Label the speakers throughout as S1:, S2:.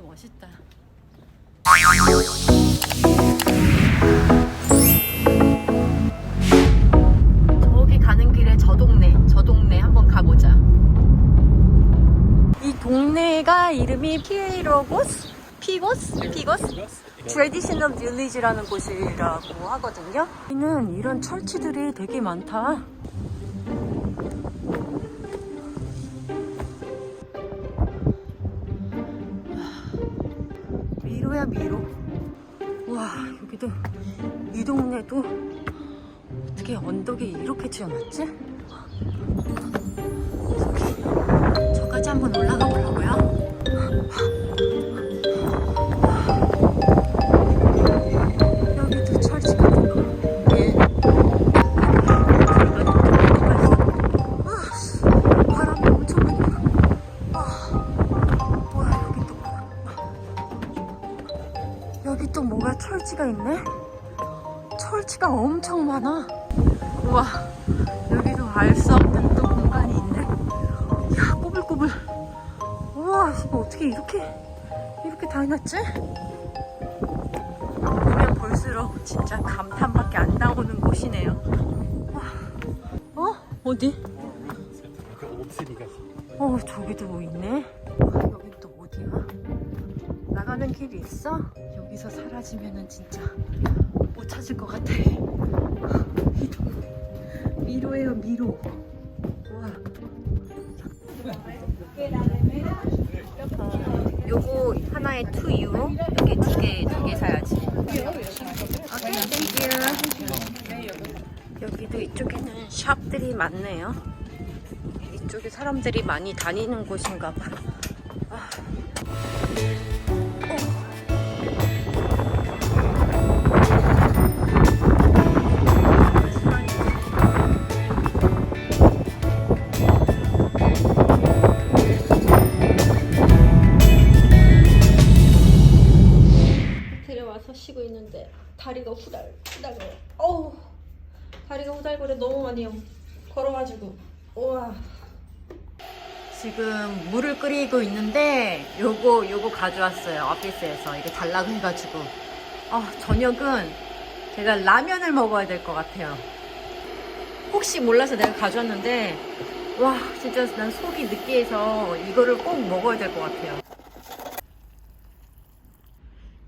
S1: 멋있다. 저기 가는 길에 저 동네, 저 동네 한번 가보자. 이 동네가 이름이 피에로고스? 피고스? 피고스? 트레디셔널 빌리지라는 곳이라고 하거든요. 여기는 이런 철치들이 되게 많다. 미로야 미로. 와 여기도 이 동네도 어떻게 언덕이 이렇게 지어놨지? 저기 저까지 한번 올라가 어떻게 이렇게, 이렇게 다 해놨지? 보면 볼수록 진짜 감탄밖에 안 나오는 곳이네요. 와. 어? 어디? 어, 저기도 뭐 있네. 아, 여긴 또 어디야? 나가는 길이 있어? 여기서 사라지면은 진짜 못 찾을 것 같아. 미로. 미로예요, 미로. 우와. 어, 요거 하나에 2유로. 여기 두 개, 두 개 사야지. 오케이, 땡큐. 여기도 이쪽에는 샵들이 많네요. 이쪽에 사람들이 많이 다니는 곳인가 봐.
S2: 후달거려 너무 많이 걸어가지고. 우와.
S1: 지금 물을 끓이고 있는데 요거 요거 가져왔어요 오피스에서. 이거 달라고 해가지고. 아 저녁은 제가 라면을 먹어야 될 것 같아요. 혹시 몰라서 내가 가져왔는데 와 진짜 난 속이 느끼해서 이거를 꼭 먹어야 될 것 같아요.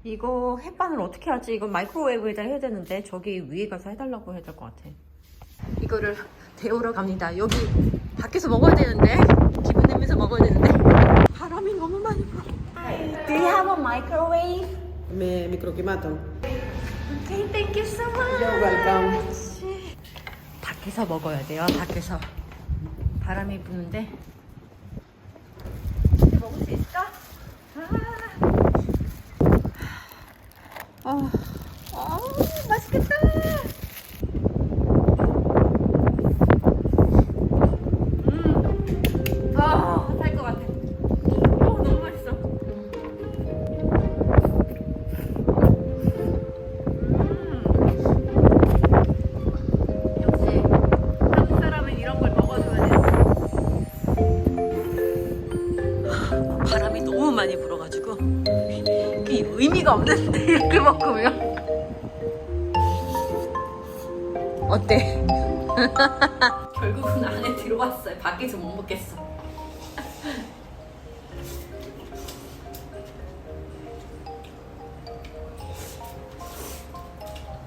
S1: 이거 햇반을 어떻게 하지? 이거 마이크로웨이브에다 해야 되는데 저기 위에 가서 해달라고 해야 될 것 같아 이거를 데우러 갑니다. 여기 밖에서 먹어야 되는데 기분 내면서 먹어야 되는데 바람이 너무 많이 불어. Do you have a microwave?
S3: Me microquimato.
S1: Okay, thank you so much.
S3: You're welcome.
S1: 밖에서 먹어야 돼요. 밖에서 바람이 부는데 이제 먹을 수 있어? 아, 아, 아 맛있겠다. 그 의미가 없는데 이렇게 먹으면 어때? 결국은 안에 들어왔어요. 밖에서 못 먹겠어.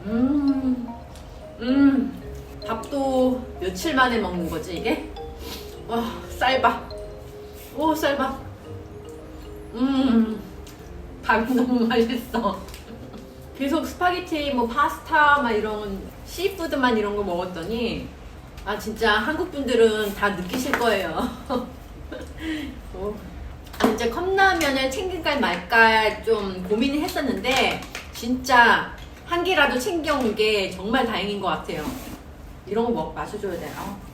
S1: 음, 음, 밥도 며칠 만에 먹는 거지 이게? 와, 쌀밥. 오, 쌀밥. 음, 밥이 너무 맛있어. 계속 스파게티, 뭐 파스타, 막 이런 시푸드만 이런 거 먹었더니 아 진짜 한국 분들은 다 느끼실 거예요. 어, 진짜 컵라면을 챙길까 말까 좀 고민을 했었는데 진짜 한 개라도 챙겨온 게 정말 다행인 것 같아요. 이런 거 먹, 마셔줘야 돼요.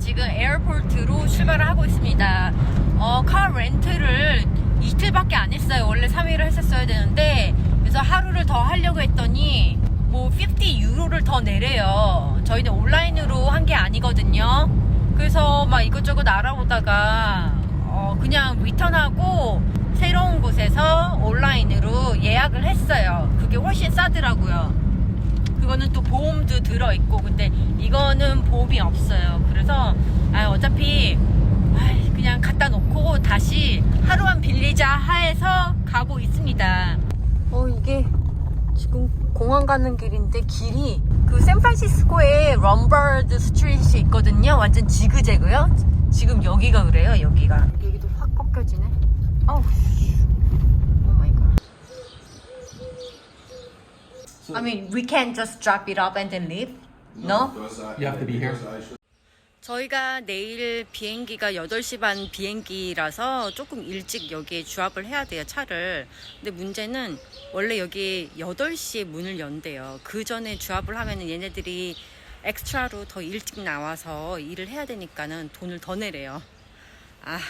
S1: 지금 에어포트로 출발을 하고 있습니다. 어, 카 렌트를 이틀밖에 안 했어요. 원래 3일을 했었어야 되는데 그래서 하루를 더 하려고 했더니 뭐 50 유로를 더 내래요. 저희는 온라인으로 한 게 아니거든요. 그래서 막 이것저것 알아보다가 어, 그냥 리턴하고 새로운 곳에서 온라인으로 예약을 했어요. 그게 훨씬 싸더라고요. 그거는 또 보험도 들어있고 근데 이거는 보험이 없어요. 그래서 아, 어차피 아이, 그냥 갖다 놓고 다시 하루만 빌리자 하에서 가고 있습니다. 어 이게 지금 공항 가는 길인데 길이 그 샌프란시스코에 럼버드 스트리트이 있거든요. 완전 지그재그요. 지금 여기가 그래요. 여기가 여기도 확 꺾여지네. 어우, 오 마이 갓. I mean, we can't just drop it off and then leave. No?
S4: You have to be here.
S1: 저희가 내일 비행기가 8시 반 비행기라서 조금 일찍 여기에 주합을 해야 돼요, 차를. 근데 문제는 원래 여기 8시에 문을 연대요. 그 전에 주합을 하면은 얘네들이 엑스트라로 더 일찍 나와서 일을 해야 되니까는 돈을 더 내래요. 아.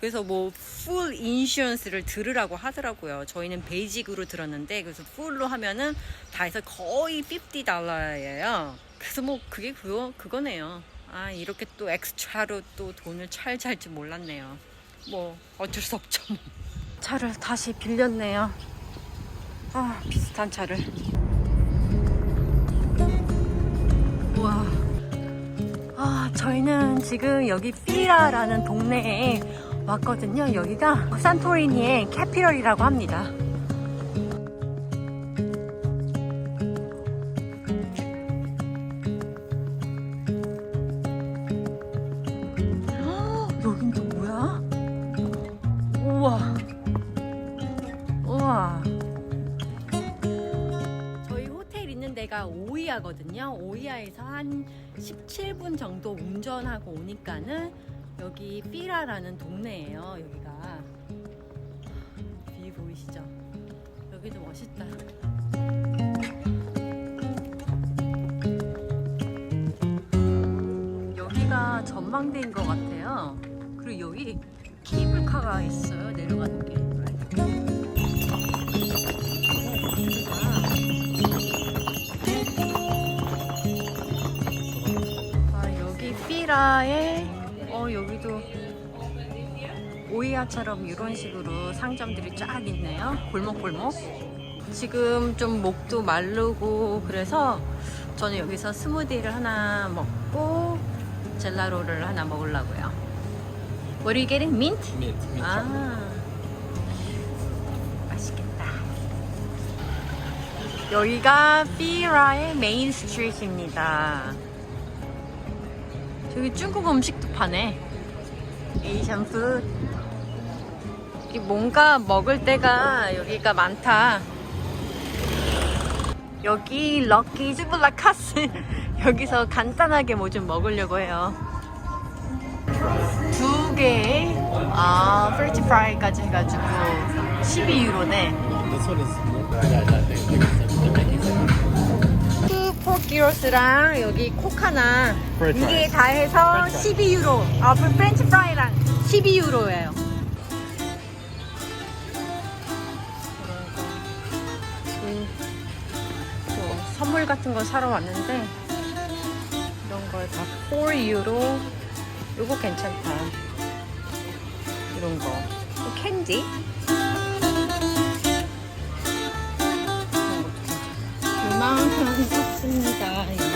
S1: 그래서 뭐, 풀 인슈런스를 들으라고 하더라고요. 저희는 베이직으로 들었는데, 그래서 풀로 하면은 다 해서 거의 50달러예요. 그래서 뭐, 그게 그거, 그거네요. 아, 이렇게 또 엑스트라로 또 돈을 찰잘 줄 몰랐네요. 뭐, 어쩔 수 없죠. 뭐. 차를 다시 빌렸네요. 아, 비슷한 차를. 우와. 아, 저희는 지금 여기 피라라는 동네에 왔거든요. 여기가 산토리니의 캐피럴이라고 합니다. 헉, 여긴 또 뭐야? 우와. 우와. 저희 호텔 있는 데가 오이아거든요. 오이아에서 한 17분 정도 운전하고 오니까는 여기 삐라라는 동네예요. 여기가 뷰 보이시죠? 여기도 멋있다. 여기가 전망대인 것 같아요. 그리고 여기 케이블카가 있어요. 내려가는 게. 아, 여기 여기도 오이아처럼 이런 식으로 상점들이 쫙 있네요. 골목골목. 지금 좀 목도 마르고 그래서 저는 여기서 스무디를 하나 먹고 젤라로를 하나 먹으려고요. What are you getting? Mint?
S4: Mint. mint.
S1: 아, 맛있겠다. 여기가 삐라의 메인 스트리트입니다. 저기 중국 음식도 파네. 에이션 푸드. 여기 뭔가 먹을 때가 여기가 많다. 여기 럭키 즈블라카스 여기서 간단하게 뭐 좀 먹으려고 해요. 두 개에 아 프렌치 프라이까지 해가지고 12유로네.
S4: This one is more. Yeah, that thing. The Mickey's.
S1: 그 포기로스랑 여기 코카나 이게. 다 해서
S4: 프렌치
S1: 12유로. 아 프- 프렌치 프라이랑 12유로예요. 선물 같은 걸 사러 왔는데 이런 걸 다 4유로 이거 괜찮다. 이런 거. 캔디? 이만큼 샀습니다.